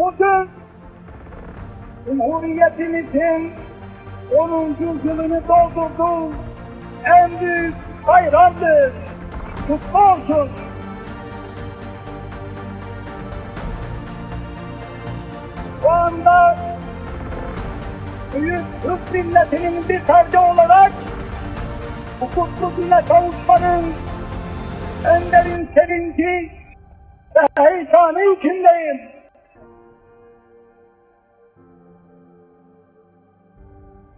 Bugün Cumhuriyetimizin 10. yılını doldurduğu en büyük bayramdır. Kutlu olsun. Şu anda Büyük Türk milletinin bir ferdi olarak bu kutlu güne kavuşmanın en derin sevinci ve heyecanı içindeyim.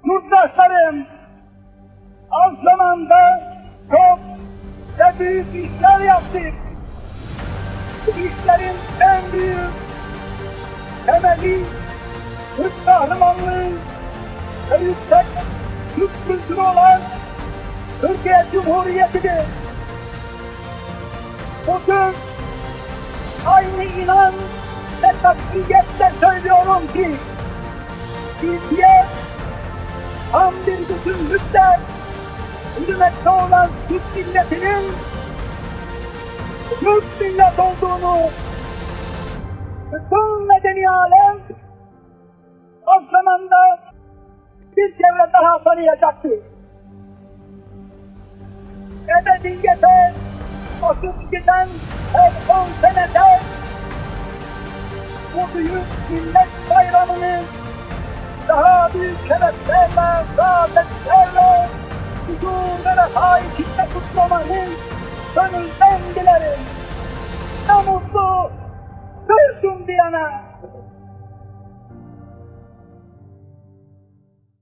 Yurttaşlarım, az zamanda çok ve büyük işler yaptık. İşlerin en büyük temeli Türk kahramanlığı ve yüksek Türk kültürü olan Türkiye Cumhuriyeti'dir. Bugün aynı inan ve takdiyetle söylüyorum ki Türkiye tam bir bütünlükle hürmette olan Türk milletinin Türk millet olduğunu bütün medeni alem o zamanda bir kere daha tanıyacaktır. Ebediyete akıp giden her on senede bu büyük millet bayramını kutlamanı gönülden dilerim. Ne mutlu, duysun diyene.